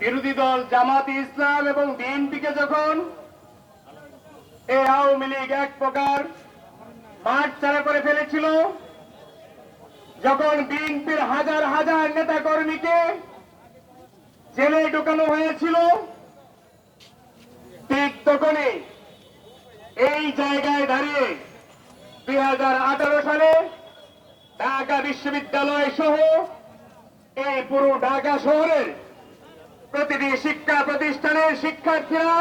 বিরোধী দল জামাত ইসলাম এবং বিএনপিকে যখন এই আওয়ামী লীগ এক প্রকার মাঠ ছাড়া করে ফেলেছিল, যখন বিএনপির হাজার হাজার নেতা কর্মীকে জেলে ঢোকানো হয়েছিল, ঠিক তখনই এই জায়গায় দাঁড়িয়ে দুই হাজার আঠারো সালে ঢাকা বিশ্ববিদ্যালয় সহ এই পুরো ঢাকা শহরের প্রতিটি শিক্ষা প্রতিষ্ঠানের শিক্ষার্থীরা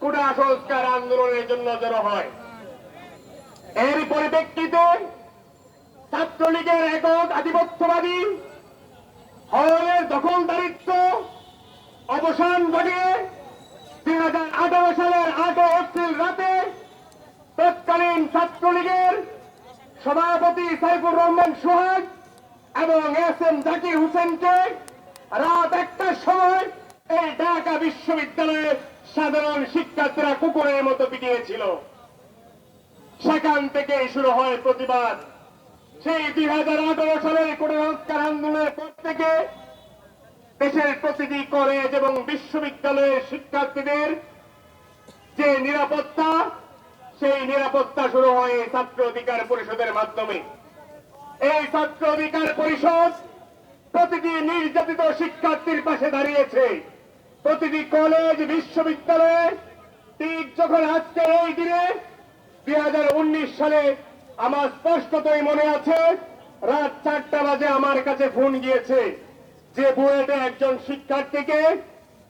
কোটা সংস্কার আন্দোলনের জন্য জড়ো হয়। এর পরিপ্রেক্ষিতে ছাত্রলীগের একক আধিপত্যবাদী হলের দখলদারিত্ব অবসান ঘটিয়ে দুই হাজার আঠারো সালের আট এপ্রিল রাতে তৎকালীন ছাত্রলীগের সভাপতি সাইফুর রহমান সোহাগ এবং এস এম জাকির হোসেনকে রাত একটার সময় এই ঢাকা বিশ্ববিদ্যালয়ে সাধারণ শিক্ষার্থীরা কুকুরের মতো পিটিয়েছিল। সেখান থেকে শুরু হয় প্রতিবাদ। সেই দুই হাজার আঠারো সালের কোটা সংস্কার আন্দোলনের পর থেকে দেশের প্রতিটি কলেজ এবং বিশ্ববিদ্যালয়ের শিক্ষার্থীদের যে নিরাপত্তা, সেই নিরাপত্তা শুরু হয় ছাত্র অধিকার পরিষদের মাধ্যমে। এই ছাত্র অধিকার পরিষদ প্রতিটি নির্যাতিত শিক্ষার্থীর পাশে দাঁড়িয়েছে। প্রতিটি কলেজ, বিশ্ববিদ্যালয়ে ঠিক যখন আজকে এই দিনে দুই সালে আমার স্পষ্টতই মনে আছে, রাত চারটা বাজে আমার কাছে ফোন গিয়েছে যে বুয়েটে একজন শিক্ষার্থীকে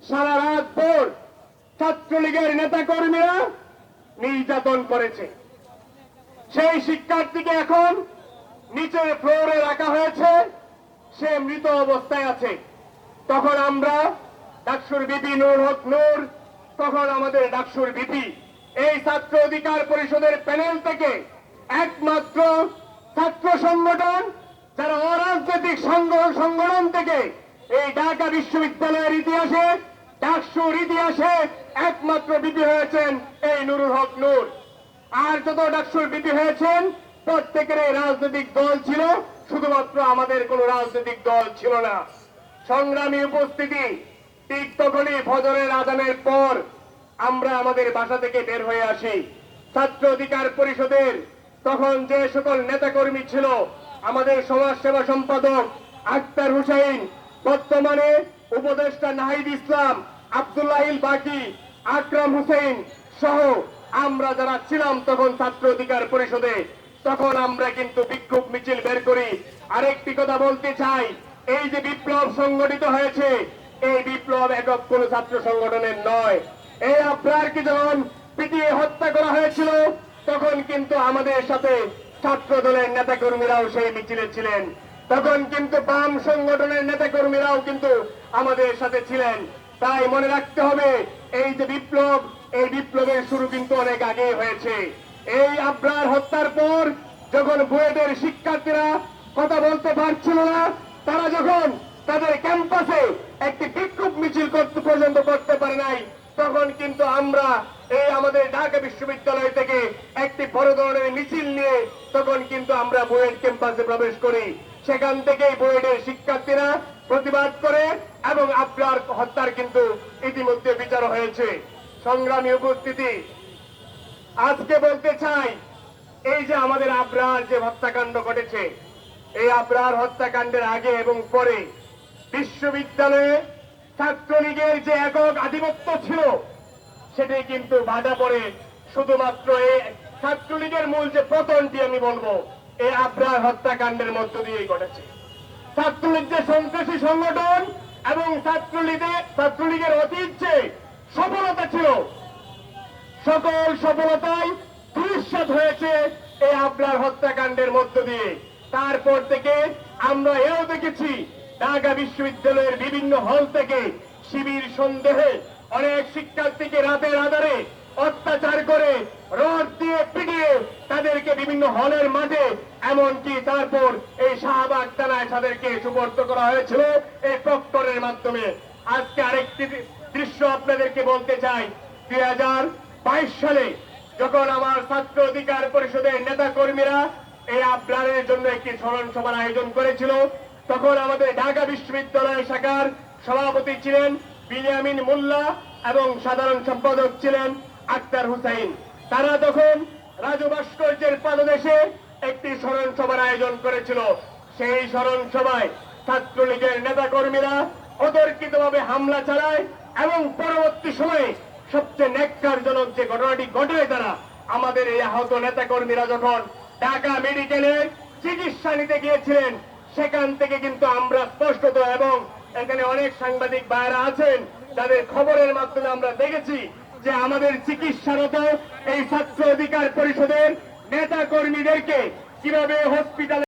সারা রাত ভোর ছাত্রলীগের নেতা কর্মীরা নির্যাতন করেছে। সেই শিক্ষার্থীকে এখন নিচের ফ্লোরে রাখা হয়েছে। মৃত অবস্থায় আছে। তখন আমরা ডাকসুর বিপি নূর হক নূর, তখন আমাদের ডাকসুর বিপি। এই ছাত্র অধিকার পরিষদের প্যানেল থেকে একমাত্র ছাত্র সংগঠন, যারা অরাজনৈতিক সংগঠন থেকে এই ঢাকা বিশ্ববিদ্যালয়ের ইতিহাসে, ডাকসুর ইতিহাসে একমাত্র বিপি হয়েছেন এই নুরুল হক নূর। আর যত ডাকসুর বিপি হয়েছেন প্রত্যেকের এই রাজনৈতিক দল ছিল। শুধুমাত্র আমাদের কোন রাজনৈতিক দল ছিল না। সংগ্রামী উপস্থিতি ঠিক তখনই ফজরের আদানের পর আমরা আমাদের বাসা থেকে বের হয়ে আসি। ছাত্র অধিকার পরিষদের তখন যে সকল নেতাকর্মী ছিল, আমাদের সমাজ সেবা সম্পাদক আক্তার হুসাইন, বর্তমানে উপদেষ্টা নাহিদ ইসলাম আব্দুল্লাহিল বাকি, আকরাম হুসেন সহ আমরা যারা ছিলাম তখন ছাত্র অধিকার পরিষদে তখন আমরা কিন্তু বিক্ষোভ মিছিল বের করি। আরেকটি কথা বলতে চাই, এই যে বিপ্লব সংগঠিত হয়েছে, এই বিপ্লব একক কোন ছাত্র সংগঠনের নয়। এই আপনারকে যখন পিটিয়ে হত্যা করা হয়েছিল, তখন কিন্তু আমাদের সাথে ছাত্র দলের নেতাকর্মীরাও সেই মিছিলে ছিলেন। তখন কিন্তু বাম সংগঠনের নেতাকর্মীরাও কিন্তু আমাদের সাথে ছিলেন। তাই মনে রাখতে হবে, এই যে বিপ্লব, এই বিপ্লবের শুরু কিন্তু অনেক আগে হয়েছে। এই আব্রার হত্যার পর যখন বুয়েটের শিক্ষার্থীরা কথা বলতে পারছিল না, তারা যখন তাদের ক্যাম্পাসে একটি বিক্ষোভ মিছিল করতে পর্যন্ত করতে পারে নাই, তখন কিন্তু আমরা এই আমাদের ঢাকা বিশ্ববিদ্যালয় থেকে একটি বড় ধরনের মিছিল নিয়ে তখন কিন্তু আমরা বুয়েট ক্যাম্পাসে প্রবেশ করি। সেখান থেকেই বুয়েটের শিক্ষার্থীরা প্রতিবাদ করে এবং আপনার হত্যার কিন্তু ইতিমধ্যে বিচার হয়েছে। সংগ্রামী উপস্থিতি আজকে বলতে চাই, এই যে আমাদের আবরার যে হত্যাকাণ্ড ঘটেছে, এই আবরার হত্যাকাণ্ডের আগে এবং পরে বিশ্ববিদ্যালয়ে ছাত্রলীগের যে একক আধিপত্য ছিল সেটি কিন্তু বাধা পড়ে। শুধুমাত্র এই ছাত্রলীগের মূল যে পতনটি আমি বলব এই আবরার হত্যাকাণ্ডের মধ্য দিয়েই ঘটেছে। ছাত্রলীগ যে সন্ত্রাসী সংগঠন এবং ছাত্রলীগের ছাত্রলীগের অতীত যে সফলতা ছিল সকল সফলতাই ধূলিসাৎ হয়েছে এই আবলার হত্যাকাণ্ডের মধ্য দিয়ে। তারপর থেকে আমরা এও দেখেছি, ঢাকা বিশ্ববিদ্যালয়ের বিভিন্ন হল থেকে শিবির সন্দেহে অনেক শিক্ষার্থীকে রাতের আধারে অত্যাচার করে রড দিয়ে পিটিয়ে তাদেরকে বিভিন্ন হলের মাঝে এমনকি তারপর এই শাহবাগ থানায় তাদেরকে সুপর্দ করা হয়েছিল এই প্রক্টরের মাধ্যমে। আজকে আরেকটি দৃশ্য আপনাদেরকে বলতে চাই। দুই হাজার বাইশ সালে যখন আমার ছাত্র অধিকার পরিষদের নেতা কর্মীরা এই আবরারের জন্য একটি স্মরণ সভার আয়োজন করেছিল, তখন আমাদের ঢাকা বিশ্ববিদ্যালয় শাখার সভাপতি ছিলেন বিনিয়ামিন মোল্লা এবং সাধারণ সম্পাদক ছিলেন আক্তার হুসাইন। তারা তখন রাজু ভাস্কর্যের পাদদেশে একটি স্মরণ সভার আয়োজন করেছিল। সেই স্মরণ সভায় ছাত্রলীগের নেতা কর্মীরা অতর্কিতভাবে হামলা চালায় এবং পরবর্তী সময়ে সবচেয়ে ন্যাক্কারজনক যে ঘটনাটি ঘটে তারা, আমাদের এই আহত নেতা কর্মীরা যখন ঢাকা মেডিকেলে চিকিৎসা নিতে গিয়েছিলেন, সেখান থেকে কিন্তু আমরা স্পষ্টত এবং এখানে অনেক সাংবাদিক ভাইরা আছেন, তাদের খবরের মাধ্যমে আমরা দেখেছি যে আমাদের চিকিৎসারত এই ছাত্র অধিকার পরিষদের নেতা কর্মীদেরকে কীভাবে হসপিটালে